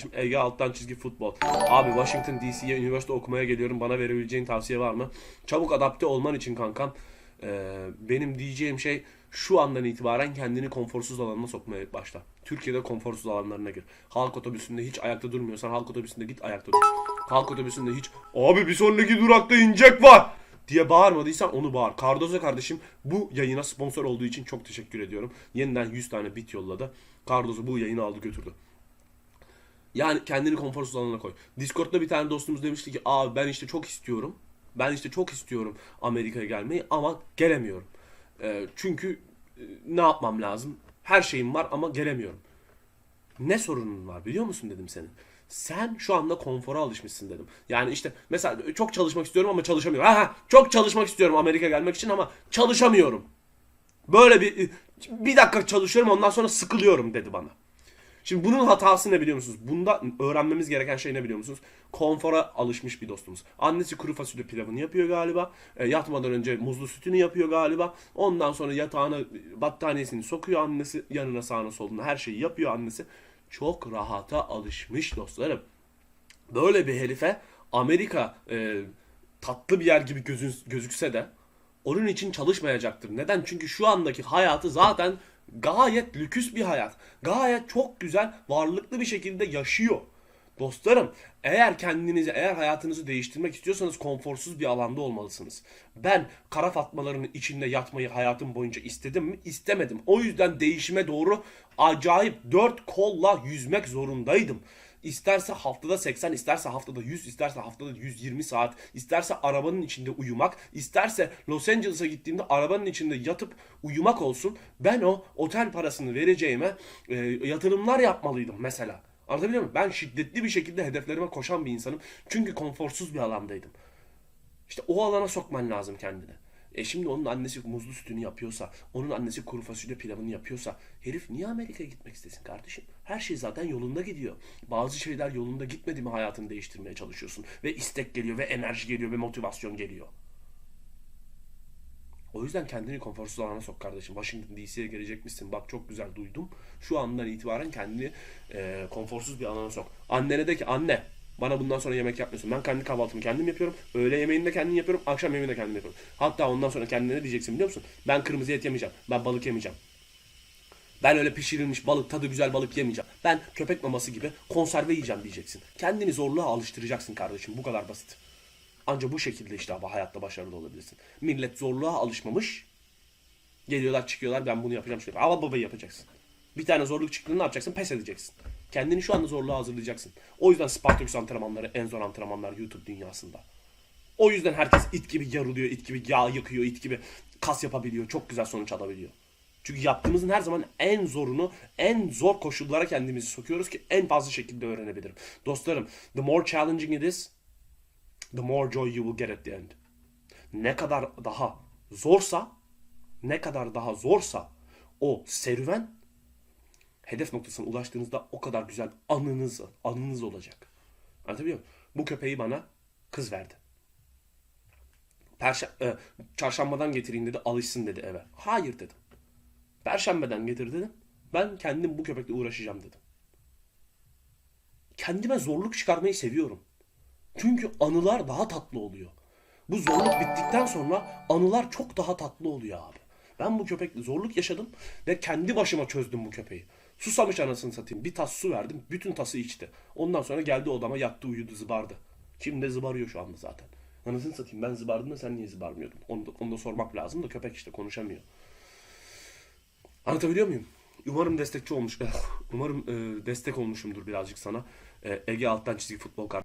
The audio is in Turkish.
Şimdi Ege alttan çizgi futbol. Abi Washington DC'ye üniversite okumaya geliyorum. Bana verebileceğin tavsiye var mı? Çabuk adapte olman için kankam. e, benim diyeceğim şey şu andan itibaren kendini konforsuz alanına sokmaya başla. Türkiye'de konforsuz alanlarına gir. Halk otobüsünde hiç ayakta durmuyorsan halk otobüsünde git ayakta dur. Halk otobüsünde hiç abi bir sonraki durakta inecek var diye bağırmadıysan onu bağır. Cardozo kardeşim bu yayına sponsor olduğu için çok teşekkür ediyorum. Yeniden 100 tane bit yolladı. Cardozo bu yayını aldı götürdü. Yani kendini konforsuz alanına koy. Discord'da bir tane dostumuz demişti ki abi ben işte çok istiyorum. Ben işte çok istiyorum Amerika'ya gelmeyi ama gelemiyorum. Ee, çünkü e, ne yapmam lazım? Her şeyim var ama gelemiyorum. Ne sorunun var biliyor musun dedim senin. Sen şu anda konfora alışmışsın dedim. Yani işte mesela çok çalışmak istiyorum ama çalışamıyorum. Aha, çok çalışmak istiyorum Amerika gelmek için ama çalışamıyorum. Böyle bir bir dakika çalışıyorum ondan sonra sıkılıyorum dedi bana. Şimdi bunun hatası ne biliyor musunuz? Bunda öğrenmemiz gereken şey ne biliyor musunuz? Konfora alışmış bir dostumuz. Annesi kuru fasulye pilavını yapıyor galiba. E, yatmadan önce muzlu sütünü yapıyor galiba. Ondan sonra yatağına battaniyesini sokuyor annesi. Yanına sağına soluna her şeyi yapıyor annesi. Çok rahata alışmış dostlarım. Böyle bir herife Amerika e, tatlı bir yer gibi gözün, gözükse de onun için çalışmayacaktır. Neden? Çünkü şu andaki hayatı zaten gayet lüküs bir hayat. Gayet çok güzel, varlıklı bir şekilde yaşıyor. Dostlarım, eğer kendinizi, eğer hayatınızı değiştirmek istiyorsanız konforsuz bir alanda olmalısınız. Ben kara fatmaların içinde yatmayı hayatım boyunca istedim mi? İstemedim. O yüzden değişime doğru acayip dört kolla yüzmek zorundaydım. İsterse haftada 80, isterse haftada 100, isterse haftada 120 saat, isterse arabanın içinde uyumak, isterse Los Angeles'a gittiğimde arabanın içinde yatıp uyumak olsun. Ben o otel parasını vereceğime e, yatırımlar yapmalıydım mesela. Anlatabiliyor muyum? Ben şiddetli bir şekilde hedeflerime koşan bir insanım. Çünkü konforsuz bir alandaydım. İşte o alana sokman lazım kendini. E şimdi onun annesi muzlu sütünü yapıyorsa, onun annesi kuru fasulye pilavını yapıyorsa herif niye Amerika'ya gitmek istesin kardeşim? Her şey zaten yolunda gidiyor. Bazı şeyler yolunda gitmedi mi hayatını değiştirmeye çalışıyorsun. Ve istek geliyor ve enerji geliyor ve motivasyon geliyor. O yüzden kendini konforsuz alana sok kardeşim. Washington DC'ye gelecekmişsin. Bak çok güzel duydum. Şu andan itibaren kendini e, konforsuz bir alana sok. Annene de ki anne bana bundan sonra yemek yapmıyorsun. Ben kendi kahvaltımı kendim yapıyorum. Öğle yemeğini de kendim yapıyorum. Akşam yemeğini de kendim yapıyorum. Hatta ondan sonra kendine ne diyeceksin biliyor musun? Ben kırmızı et yemeyeceğim. Ben balık yemeyeceğim. Ben öyle pişirilmiş balık, tadı güzel balık yemeyeceğim. Ben köpek maması gibi konserve yiyeceğim diyeceksin. Kendini zorluğa alıştıracaksın kardeşim. Bu kadar basit. Ancak bu şekilde işte abi hayatta başarılı olabilirsin. Millet zorluğa alışmamış. Geliyorlar çıkıyorlar ben bunu yapacağım. Şöyle. Ama babayı yapacaksın. Bir tane zorluk çıktığında ne yapacaksın? Pes edeceksin. Kendini şu anda zorluğa hazırlayacaksın. O yüzden Spartaküs antrenmanları en zor antrenmanlar YouTube dünyasında. O yüzden herkes it gibi yarılıyor, it gibi yağ yakıyor, it gibi kas yapabiliyor. Çok güzel sonuç alabiliyor. Çünkü yaptığımızın her zaman en zorunu, en zor koşullara kendimizi sokuyoruz ki en fazla şekilde öğrenebilirim. Dostlarım, the more challenging it is, the more joy you will get at the end. Ne kadar daha zorsa, ne kadar daha zorsa o serüven hedef noktasına ulaştığınızda o kadar güzel anınız, anınız olacak. Anlatabiliyor muyum? Bu köpeği bana kız verdi. Perşe e, çarşambadan getireyim dedi, alışsın dedi eve. Hayır dedim. Perşembeden getir dedim. Ben kendim bu köpekle uğraşacağım dedim. Kendime zorluk çıkarmayı seviyorum. Çünkü anılar daha tatlı oluyor. Bu zorluk bittikten sonra anılar çok daha tatlı oluyor abi. Ben bu köpekle zorluk yaşadım ve kendi başıma çözdüm bu köpeği. Susamış anasını satayım. Bir tas su verdim. Bütün tası içti. Ondan sonra geldi odama yattı uyudu zıbardı. Şimdi zıbarıyor şu anda zaten. Anasını satayım ben zıbardım da sen niye zıbarmıyordun? Onu da, onu da sormak lazım da köpek işte konuşamıyor. Anlatabiliyor muyum? Umarım destekçi olmuş. Umarım e, destek olmuşumdur birazcık sana. E, Ege alttan çizgi futbol kart.